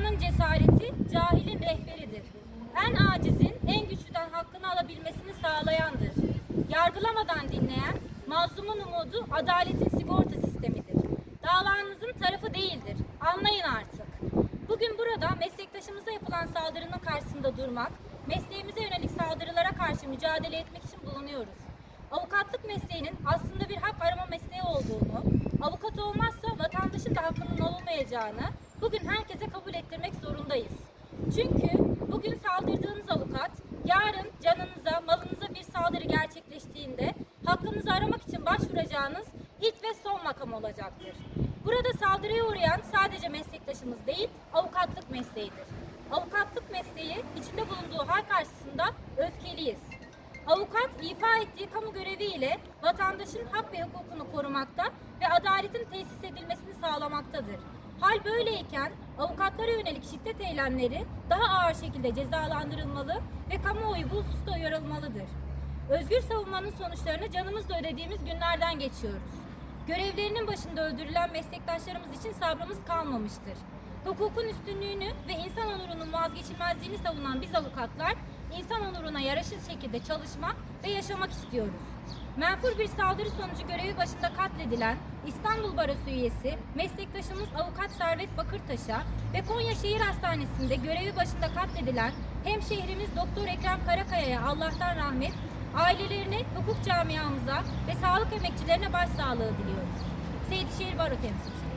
Dayanın cesareti cahilin rehberidir. En acizin en güçlüden hakkını alabilmesini sağlayandır. Yargılamadan dinleyen mazlumun umudu adaletin sigorta sistemidir. Davanızın tarafı değildir. Anlayın artık. Bugün burada meslektaşımıza yapılan saldırının karşısında durmak, mesleğimize yönelik saldırılara karşı mücadele etmek için bulunuyoruz. Avukatlık mesleğinin aslında bir hak arama mesleği olduğunu, avukat olmazsa vatandaşın da hakkının olmayacağını bugün herkese kabul ettirmek zorundayız. Çünkü bugün saldırdığınız avukat, yarın canınıza, malınıza bir saldırı gerçekleştiğinde hakkınızı aramak için başvuracağınız ilk ve son makam olacaktır. Burada saldırıya uğrayan sadece meslektaşımız değil, avukatlık mesleğidir. Avukatlık mesleği içinde bulunduğu hal karşısında öfkeliyiz. Avukat ifa ettiği kamu göreviyle vatandaşın hak ve hukukunu korumakta ve adaletin tesis edilmesini sağlamaktadır. Hal böyleyken avukatlara yönelik şiddet eylemleri daha ağır şekilde cezalandırılmalı ve kamuoyu bu hususta uyarılmalıdır. Özgür savunmanın sonuçlarını canımızla ödediğimiz günlerden geçiyoruz. Görevlerinin başında öldürülen meslektaşlarımız için sabrımız kalmamıştır. Hukukun üstünlüğünü ve insan onurunun vazgeçilmezliğini savunan biz avukatlar, insan onuruna yaraşır şekilde çalışmak ve yaşamak istiyoruz. Menfur bir saldırı sonucu görevi başında katledilen İstanbul Barosu üyesi meslektaşımız Avukat Servet Bakırtaş'a ve Konya Şehir Hastanesi'nde görevi başında katledilen hemşehrimiz Doktor Ekrem Karakaya'ya Allah'tan rahmet, ailelerine, hukuk camiamıza ve sağlık emekçilerine başsağlığı diliyoruz. Seydişehir Baro Temsilcisi.